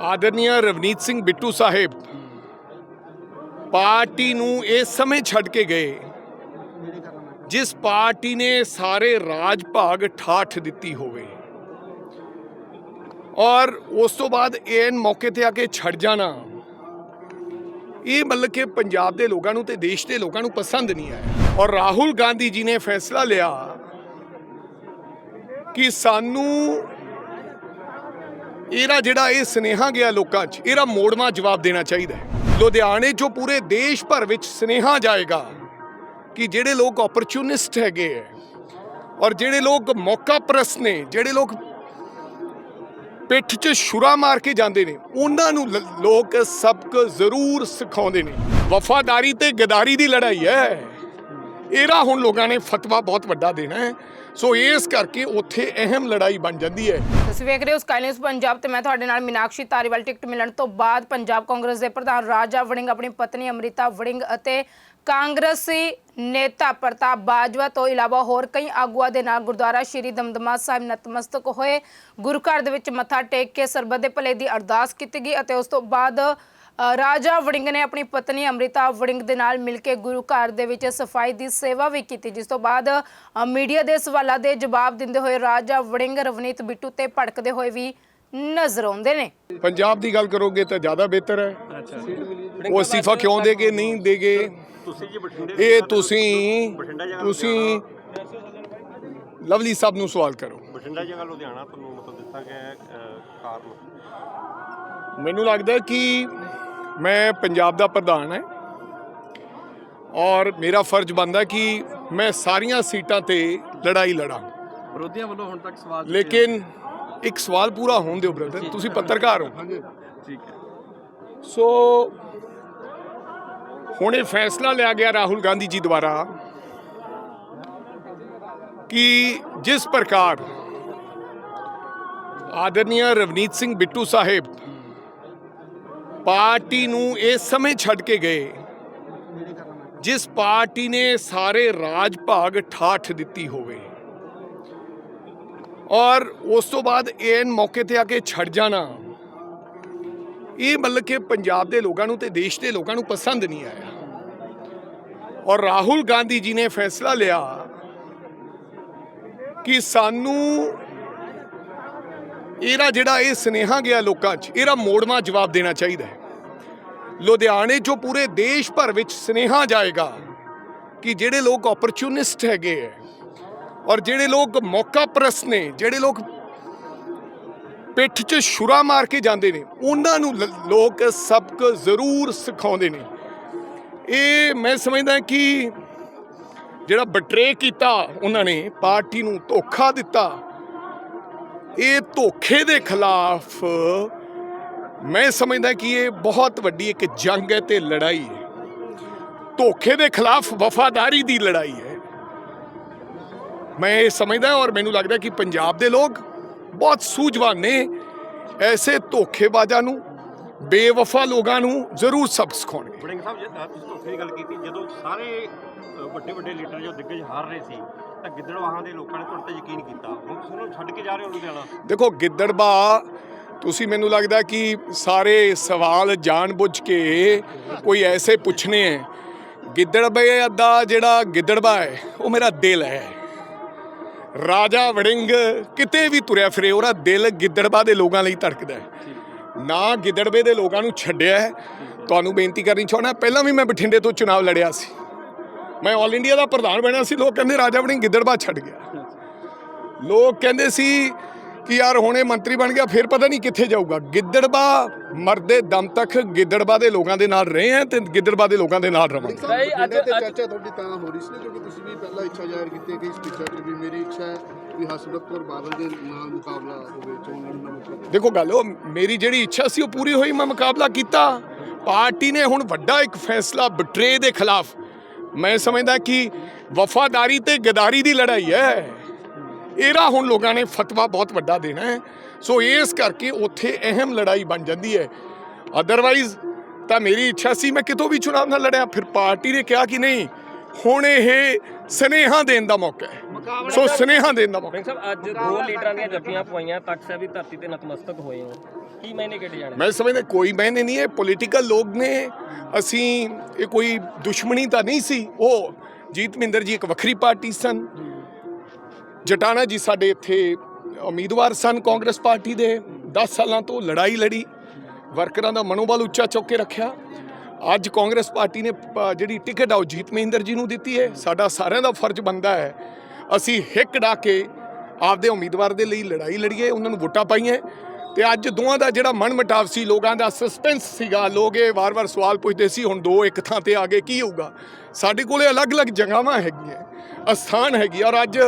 ਆਦਰਨੀय Ravneet Singh Bittu Sahib party ਨੂੰ ਇਹ ਸਮੇਂ ਛੱਡ ਕੇ ਗਏ, ਜਿਸ ਪਾਰਟੀ ਨੇ ਸਾਰੇ ਰਾਜ ਭਾਗ ਠਾਠ ਦਿੱਤੀ ਹੋਵੇ। ਔਰ ਉਸ ਤੋਂ ਬਾਅਦ ਇਹ ਮੌਕੇ ਤੇ ਆ ਕੇ ਛੱਡ ਜਾਣਾ। ਇਹ ਮਤਲਬ ਕਿ ਪੰਜਾਬ ਦੇ ਲੋਕਾਂ ਨੂੰ ਤੇ ਦੇਸ਼ ਦੇ ਲੋਕਾਂ ਨੂੰ ਪਸੰਦ ਨਹੀਂ ਆਇਆ। ਔਰ ਰਾਹੁਲ ਗਾਂਧੀ ਜੀ ਨੇ ਫੈਸਲਾ ਲਿਆ ਕਿ ਸਾਨੂੰ ਇਹਦਾ ਜਿਹੜਾ ਇਹ ਸਨੇਹਾ ਗਿਆ ਲੋਕਾਂ 'ਚ, ਇਹਦਾ ਮੋੜਵਾ ਜਵਾਬ ਦੇਣਾ ਚਾਹੀਦਾ ਹੈ। ਲੁਧਿਆਣੇ 'ਚੋਂ ਪੂਰੇ ਦੇਸ਼ ਭਰ ਵਿੱਚ ਸਨੇਹਾ ਜਾਏਗਾ ਕਿ ਜਿਹੜੇ ਲੋਕ ਓਪਰਚੁਨਿਸਟ ਹੈਗੇ ਹੈ ਔਰ ਜਿਹੜੇ ਲੋਕ ਮੌਕਾ ਪ੍ਰਸਤ ਨੇ, ਜਿਹੜੇ ਲੋਕ ਪਿੱਠ 'ਚ ਛੁਰਾ ਮਾਰ ਕੇ ਜਾਂਦੇ ਨੇ, ਉਹਨਾਂ ਨੂੰ ਲ- ਲੋਕ ਸਬਕ ਜ਼ਰੂਰ ਸਿਖਾਉਂਦੇ ਨੇ। ਵਫਾਦਾਰੀ ਤੇ ਗਦਾਰੀ ਦੀ ਲੜਾਈ ਹੈ ਇਹਦਾ ਹੁਣ ਲੋਕਾਂ ਨੇ ਫਤਵਾ ਬਹੁਤ ਵੱਡਾ ਦੇਣਾ ਹੈ ਸੋ ਇਸ ਕਰਕੇ ਉੱਥੇ ਅਹਿਮ ਲੜਾਈ ਬਣ ਜਾਂਦੀ ਹੈ। ਤੁਸੀਂ ਵੇਖ ਰਹੇ ਹੋ ਸਕਾਈ ਨਿਊਜ਼ ਪੰਜਾਬ ਤੇ ਮੈਂ ਤੁਹਾਡੇ ਨਾਲ ਮੀਨਾਕਸ਼ੀ ਧਾਰੀਵਾਲ ਟਿਕਟ ਮਿਲਣ ਤੋਂ ਬਾਅਦ ਪੰਜਾਬ ਕਾਂਗਰਸ ਦੇ ਪ੍ਰਧਾਨ ਰਾਜਾ ਵੜਿੰਗ, ਆਪਣੀ ਪਤਨੀ ਅਮ੍ਰਿਤਾ ਵੜਿੰਗ ਅਤੇ ਕਾਂਗਰਸੀ ਨੇਤਾ ਪ੍ਰਤਾਪ ਬਾਜਵਾ ਤੋਂ ਇਲਾਵਾ ਹੋਰ ਕਈ ਆਗੂਆਂ ਦੇ ਨਾਲ ਗੁਰਦੁਆਰਾ ਸ਼੍ਰੀ ਦਮਦਮਾ ਸਾਹਿਬ ਨਤਮਸਤਕ ਹੋਏ। ਗੁਰੂ ਘਰ ਦੇ ਵਿੱਚ ਮੱਥਾ ਟੇਕ ਕੇ ਸਰਬੱਤ ਦੇ ਭਲੇ ਦੀ ਅਰਦਾਸ ਕੀਤੀ ਗਈ ਅਤੇ ਉਸ ਤੋਂ ਬਾਅਦ ਰਾਜਾ ਵੜਿੰਗ ਨੇ ਆਪਣੀ ਪਤਨੀ ਅਮ੍ਰਿਤਾ ਵੜਿੰਗ ਦੇ ਨਾਲ ਮਿਲ ਕੇ ਗੁਰੂ ਘਰ ਦੇ ਵਿੱਚ ਸਫ਼ਾਈ ਦੀ ਸੇਵਾ ਵੀ ਕੀਤੀ ਜਿਸ ਤੋਂ ਬਾਅਦ ਮੀਡੀਆ ਦੇ ਸਵਾਲਾਂ ਦੇ ਜਵਾਬ ਦਿੰਦੇ ਹੋਏ ਰਾਜਾ ਵੜਿੰਗ ਰਵਨੀਤ ਬਿੱਟੂ ਤੇ ਭੜਕਦੇ ਹੋਏ ਵੀ ਨਜ਼ਰ ਆਉਂਦੇ ਨੇ। ਪੰਜਾਬ ਦੀ ਗੱਲ ਕਰੋਗੇ ਤਾਂ ਜ਼ਿਆਦਾ ਬਿਹਤਰ ਹੈ। ਉਹ ਅਸਤੀਫਾ ਕਿਉਂ ਦੇਗੇ ਨਹੀਂ ਦੇਗੇ? ਇਹ ਤੁਸੀਂ ਤੁਸੀਂ ਲਵਲੀ ਸਾਹਿਬ ਨੂੰ ਸਵਾਲ ਕਰੋ। ਬਠਿੰਡਾ ਜਗ੍ਹਾ ਲੁਧਿਆਣਾ ਤੁਹਾਨੂੰ ਮਤਲਬ ਦਿੱਤਾ ਗਿਆ ਕਾਰਨ। ਮੈਨੂੰ ਲੱਗਦਾ ਹੈ ਕਿ ਮੈਂ ਪੰਜਾਬ ਦਾ ਪ੍ਰਧਾਨ ਹੈ ਔਰ ਮੇਰਾ ਫਰਜ਼ ਬਣਦਾ ਕਿ ਮੈਂ ਸਾਰੀਆਂ ਸੀਟਾਂ ਤੇ ਲੜਾਈ ਲੜਾਂ। ਵਿਰੋਧੀਆਂ ਵੱਲੋਂ ਹੁਣ ਤੱਕ ਸਵਾਲ ਲੇਕਿਨ ਇੱਕ ਸਵਾਲ ਪੂਰਾ ਹੋਣ ਦਿਓ ਬ੍ਰਦਰ ਤੁਸੀਂ ਪੱਤਰਕਾਰ ਹੋ। ਠੀਕ ਹੈ। ਸੋ ਹੁਣ ਇਹ ਫੈਸਲਾ ਲਿਆ ਗਿਆ ਰਾਹੁਲ ਗਾਂਧੀ ਜੀ ਦੁਆਰਾ ਕਿ ਜਿਸ ਪ੍ਰਕਾਰ ਆਦਰਨੀय ਰਵਨੀਤ ਸਿੰਘ ਬਿੱਟੂ ਸਾਹਿਬ ਪਾਰਟੀ ਨੂੰ ਇਹ ਸਮੇਂ ਛੱਡ ਕੇ ਗਏ, ਜਿਸ ਪਾਰਟੀ ਨੇ ਸਾਰੇ ਰਾਜ ਭਾਗ ਠਾਠ ਦਿੱਤੀ ਹੋਵੇ। ਔਰ ਉਸ ਤੋਂ ਬਾਅਦ ਇਹ ਮੌਕੇ ਤੇ ਆ ਕੇ ਛੱਡ ਜਾਣਾ। ਇਹ ਮਤਲਬ ਕਿ ਪੰਜਾਬ ਦੇ ਲੋਕਾਂ ਨੂੰ ਤੇ ਦੇਸ਼ ਦੇ ਲੋਕਾਂ ਨੂੰ ਪਸੰਦ ਨਹੀਂ ਆਇਆ। ਔਰ ਰਾਹੁਲ ਗਾਂਧੀ ਜੀ ਨੇ ਫੈਸਲਾ ਲਿਆ ਕਿ ਸਾਨੂੰ ਇਹਦਾ ਜਿਹੜਾ ਇਹ ਸਨੇਹਾ ਗਿਆ ਲੋਕਾਂ 'ਚ, ਇਹਦਾ ਮੋੜਵਾ ਜਵਾਬ ਦੇਣਾ ਚਾਹੀਦਾ ਹੈ। ਲੁਧਿਆਣੇ 'ਚੋਂ ਪੂਰੇ ਦੇਸ਼ ਭਰ ਵਿੱਚ ਸਨੇਹਾ ਜਾਏਗਾ ਕਿ ਜਿਹੜੇ ਲੋਕ ਓਪਰਚੁਨਿਸਟ ਹੈਗੇ ਹੈ ਔਰ ਜਿਹੜੇ ਲੋਕ ਮੌਕਾ ਪ੍ਰਸਤ ਨੇ, ਜਿਹੜੇ ਲੋਕ ਪਿੱਠ 'ਚ ਛੁਰਾ ਮਾਰ ਕੇ ਜਾਂਦੇ ਨੇ, ਉਹਨਾਂ ਨੂੰ ਲ- ਲੋਕ ਸਬਕ ਜ਼ਰੂਰ ਸਿਖਾਉਂਦੇ ਨੇ। ਇਹ ਮੈਂ ਸਮਝਦਾ ਕਿ ਜਿਹੜਾ ਬਟਰੇ ਕੀਤਾ ਉਹਨਾਂ ਨੇ, ਪਾਰਟੀ ਨੂੰ ਧੋਖਾ ਦਿੱਤਾ ਇਹ ਧੋਖੇ ਦੇ ਖਿਲਾਫ ਮੈਂ ਸਮਝਦਾ ਕਿ ਇਹ ਬਹੁਤ ਵੱਡੀ ਇੱਕ ਜੰਗ ਹੈ ਤੇ ਲੜਾਈ ਹੈ। ਧੋਖੇ ਦੇ ਖਿਲਾਫ ਵਫਾਦਾਰੀ ਦੀ ਲੜਾਈ ਹੈ। ਮੈਂ ਇਹ ਸਮਝਦਾ ਔਰ ਮੈਨੂੰ ਲੱਗਦਾ ਕਿ ਪੰਜਾਬ ਦੇ ਲੋਕ ਬਹੁਤ ਸੂਝਵਾਨ ਨੇ ਐਸੇ ਧੋਖੇਬਾਜ਼ਾਂ ਨੂੰ, ਬੇਵਫਾ ਲੋਕਾਂ ਨੂੰ ਜ਼ਰੂਰ ਸਬਕ ਸਿਖਾਉਣਗੇ ਵੜਿੰਗ ਸਾਹਿਬ, ਜੇ ਤੁਸੀਂ ਧੋਖੇ ਦੀ ਗੱਲ ਕੀਤੀ, ਜਦੋਂ ਸਾਰੇ ਵੱਡੇ ਵੱਡੇ ਲੀਡਰ ਜੋ ਦਿੱਗਜ ਹਾਰ ਰਹੇ ਸੀ, ਤਾਂ ਗਿੱਦੜਵਾਹਾਂ ਦੇ ਲੋਕਾਂ ਨੇ ਤੁਹਾਡੇ ਤੇ ਯਕੀਨ ਕੀਤਾ। ਹੁਣ ਤੁਸੀਂ ਉਹਨਾਂ ਨੂੰ ਛੱਡ ਕੇ ਜਾ ਰਹੇ ਹੋ ਲੁਧਿਆਣਾ? ਦੇਖੋ ਗਿੱਦੜਬਾ ਤੁਸੀਂ ਮੈਨੂੰ ਲੱਗਦਾ ਕਿ ਸਾਰੇ ਸਵਾਲ ਜਾਣਬੁੱਝ ਕੇ ਕੋਈ ਐਸੇ ਪੁੱਛਣੇ ਹੈ ਗਿੱਦੜਬੇ ਦਾ ਜਿਹੜਾ ਗਿੱਦੜਬਾ ਹੈ ਉਹ ਮੇਰਾ ਦਿਲ ਹੈ ਰਾਜਾ ਵੜਿੰਗ ਕਿਤੇ ਵੀ ਤੁਰਿਆ ਫਿਰੇ, ਉਹਦਾ ਦਿਲ ਗਿੱਦੜਬਾ ਦੇ ਲੋਕਾਂ ਲਈ ਧੜਕਦਾ ਹੈ ਨਾ ਗਿੱਦੜਬੇ ਦੇ ਲੋਕਾਂ ਨੂੰ ਛੱਡਿਆ ਤੁਹਾਨੂੰ ਬੇਨਤੀ ਕਰਨੀ ਚਾਹੁੰਦਾ, ਪਹਿਲਾਂ ਵੀ ਮੈਂ ਬਠਿੰਡੇ ਤੋਂ ਚੁਣਾਵ ਲੜਿਆ ਸੀ। ਮੈਂ ਆਲ ਇੰਡੀਆ ਦਾ ਪ੍ਰਧਾਨ ਬਣਿਆ ਸੀ ਲੋਕ ਕਹਿੰਦੇ ਰਾਜਾ ਵੜਿੰਗ ਗਿੱਦੜਬਾ ਛੱਡ ਗਿਆ। ਲੋਕ ਕਹਿੰਦੇ ਸੀ ਕਿ ਯਾਰ ਹੁਣੇ ਮੰਤਰੀ ਬਣ ਗਿਆ ਫਿਰ ਪਤਾ ਨਹੀਂ ਕਿੱਥੇ ਜਾਊਗਾ। ਗਿੱਦੜਬਾ ਮਰਦੇ ਦਮ ਤੱਕ ਗਿੱਦੜਬਾ ਦੇ ਲੋਕਾਂ ਦੇ ਨਾਲ ਰਹੇ ਆ ਤੇ ਗਿੱਦੜਬਾ ਦੇ ਲੋਕਾਂ ਦੇ ਨਾਲ ਰਵਾਂਗੇ। ਭਾਈ ਅੱਜ ਤੇ ਚਰਚਾ ਤੁਹਾਡੀ ਤਾਂ ਹੋ ਰਹੀ ਸੀ ਨਾ ਕਿਉਂਕਿ ਤੁਸੀਂ ਵੀ ਪਹਿਲਾਂ ਇੱਛਾ ਜ਼ਾਹਿਰ ਕੀਤੀ ਕਿ ਇਸ ਪਿੱਛੇ ਚ ਵੀ ਮੇਰੀ ਇੱਛਾ ਹੈ ਵੀ ਹਰਸਿਮਰਤ ਕੌਰ ਬਾਦਲ ਦੇ ਨਾਲ ਮੁਕਾਬਲਾ ਹੋਵੇ ਚੋਣ ਲੜਨ ਦਾ ਮਤਲਬ ਦੇਖੋ ਗੱਲ ਉਹ ਮੇਰੀ ਜਿਹੜੀ ਇੱਛਾ ਸੀ ਉਹ ਪੂਰੀ ਹੋਈ ਮੈਂ ਮੁਕਾਬਲਾ ਕੀਤਾ। ਪਾਰਟੀ ਨੇ ਹੁਣ ਵੱਡਾ ਇੱਕ ਫੈਸਲਾ ਬਟਰੇ ਦੇ ਖਿਲਾਫ ਮੈਂ ਸਮਝਦਾ ਕਿ ਵਫਾਦਾਰੀ ਤੇ ਗਦਾਰੀ ਦੀ ਲੜਾਈ ਹੈ। ਇਹਦਾ ਹੁਣ ਲੋਕਾਂ ਨੇ ਫਤਵਾ ਬਹੁਤ ਵੱਡਾ ਦੇਣਾ ਹੈ। ਸੋ ਇਸ ਕਰਕੇ ਉੱਥੇ ਅਹਿਮ ਲੜਾਈ ਬਣ ਜਾਂਦੀ ਹੈ। ਅਦਰਵਾਈਜ਼ ਤਾਂ ਮੇਰੀ ਇੱਛਾ ਸੀ ਮੈਂ ਕਿਤੋਂ ਵੀ ਚੁਣਾਵ ਨਾ ਲੜਿਆ, ਫਿਰ ਪਾਰਟੀ ਨੇ ਕਿਹਾ ਕਿ ਨਹੀਂ, ਹੁਣ ਇਹ ਸਨੇਹਾ ਦੇਣ ਦਾ ਮੌਕਾ ਹੈ। ਸੋ ਸੁਨੇਹਾ ਦੇਣ ਦਾ ਮੌਕਾ। ਸਿੰਘ ਸਾਹਿਬ ਅੱਜ ਦੋ ਲੀਡਰਾਂ ਦੀਆਂ ਜੱਫੀਆਂ ਪਵਾਈਆਂ ਤਖਤ ਸਾਹਿਬ ਦੀ ਧਰਤੀ ਤੇ ਨਤਮਸਤਕ ਹੋਏ ਹੋ। ਕੀ ਮੈਨੇ ਕਿਹੜੇ ਜਾਣੇ? ਮੈਂ ਸਮਝਦਾ ਕੋਈ ਮੈਨੇ ਨਹੀਂ ਇਹ ਪੋਲੀਟੀਕਲ ਲੋਕ ਨੇ। ਅਸੀਂ ਇਹ ਕੋਈ ਦੁਸ਼ਮਣੀ ਤਾਂ ਨਹੀਂ ਸੀ। ਉਹ ਜੀਤ ਮਹਿੰਦਰ ਜੀ ਇੱਕ ਵੱਖਰੀ ਪਾਰਟੀ ਸਨ। ਜਟਾਣਾ ਜੀ ਸਾਡੇ ਇੱਥੇ ਉਮੀਦਵਾਰ ਸਨ ਕਾਂਗਰਸ ਪਾਰਟੀ ਦੇ। 10 ਸਾਲਾਂ ਤੋਂ ਲੜਾਈ ਲੜੀ ਵਰਕਰਾਂ ਦਾ ਮਨੋਬਲ ਉੱਚਾ ਚੁੱਕ ਕੇ ਰੱਖਿਆ। ਅੱਜ ਕਾਂਗਰਸ ਪਾਰਟੀ ਨੇ ਜਿਹੜੀ ਟਿਕਟ ਆ ਉਹ ਜੀਤ ਮਹਿੰਦਰ ਜੀ ਨੂੰ ਦਿੱਤੀ ਹੈ। ਸਾਡਾ ਸਾਰਿਆਂ ਦਾ ਫਰਜ਼ ਬਣਦਾ ਹੈ ਅਸੀਂ ਹਿੱਕ ਡਾ ਕੇ ਆਪਦੇ ਉਮੀਦਵਾਰ ਦੇ ਲਈ ਲੜਾਈ ਲੜੀਏ, ਉਹਨਾਂ ਨੂੰ ਵੋਟਾਂ ਪਾਈਆਂ। ਤੇ ਅੱਜ ਦੋਵਾਂ ਦਾ ਜਿਹੜਾ ਮਨ ਮਟਾਵ ਸੀ, ਲੋਕਾਂ ਦਾ ਸਸਪੈਂਸ ਸੀਗਾ, ਲੋਕ ਇਹ ਵਾਰ-ਵਾਰ ਸਵਾਲ ਪੁੱਛਦੇ ਸੀ, ਹੁਣ ਦੋ ਇੱਕ ਥਾਂ ਤੇ ਆ ਗਏ, ਕੀ ਹੋਊਗਾ? ਸਾਡੇ ਕੋਲੇ ਅਲੱਗ-ਅਲੱਗ ਜਗ੍ਹਾਵਾਂ ਹੈਗੀਆਂ, ਅਸਥਾਨ ਹੈਗੀ ਔਰ ਅੱਜ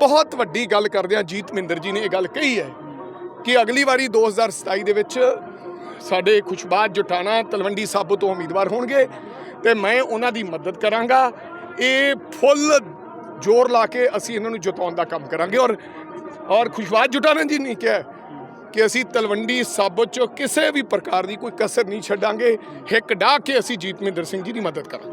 ਬਹੁਤ ਵੱਡੀ ਗੱਲ ਕਰਦੇ ਆ, ਜੀਤ ਮਹਿੰਦਰ ਜੀ ਨੇ ਇਹ ਗੱਲ ਕਹੀ ਹੈ ਕਿ ਅਗਲੀ ਵਾਰੀ 2027 ਦੇ ਵਿੱਚ ਸਾਡੇ ਖੁਸ਼ਬਾਦ ਜਟਾਣਾ, ਤਲਵੰਡੀ ਸਾਬੋ ਤੋਂ ਉਮੀਦਵਾਰ ਹੋਣਗੇ ਤੇ ਮੈਂ ਉਹਨਾਂ ਦੀ ਮਦਦ ਕਰਾਂਗਾ। ਇਹ ਫੁੱਲ ਜ਼ੋਰ ਲਾ ਕੇ ਅਸੀਂ ਇਹਨਾਂ ਨੂੰ ਜਿਤਾਉਣ ਦਾ ਕੰਮ ਕਰਾਂਗੇ। ਔਰ ਔਰ ਖੁਸ਼ਬਾਦ ਜਟਾਣਾ ਜੀ ਨੇ ਕਿਹਾ ਕਿ ਅਸੀਂ ਤਲਵੰਡੀ ਸਾਬੋ ਚੋਂ ਕਿਸੇ ਵੀ ਪ੍ਰਕਾਰ ਦੀ ਕੋਈ ਕਸਰ ਨਹੀਂ ਛੱਡਾਂਗੇ। ਹਿੱਕ ਡਾਹ ਕੇ ਅਸੀਂ ਜੀਤਮਿੰਦਰ ਸਿੰਘ ਜੀ ਦੀ ਮਦਦ ਕਰਾਂਗੇ।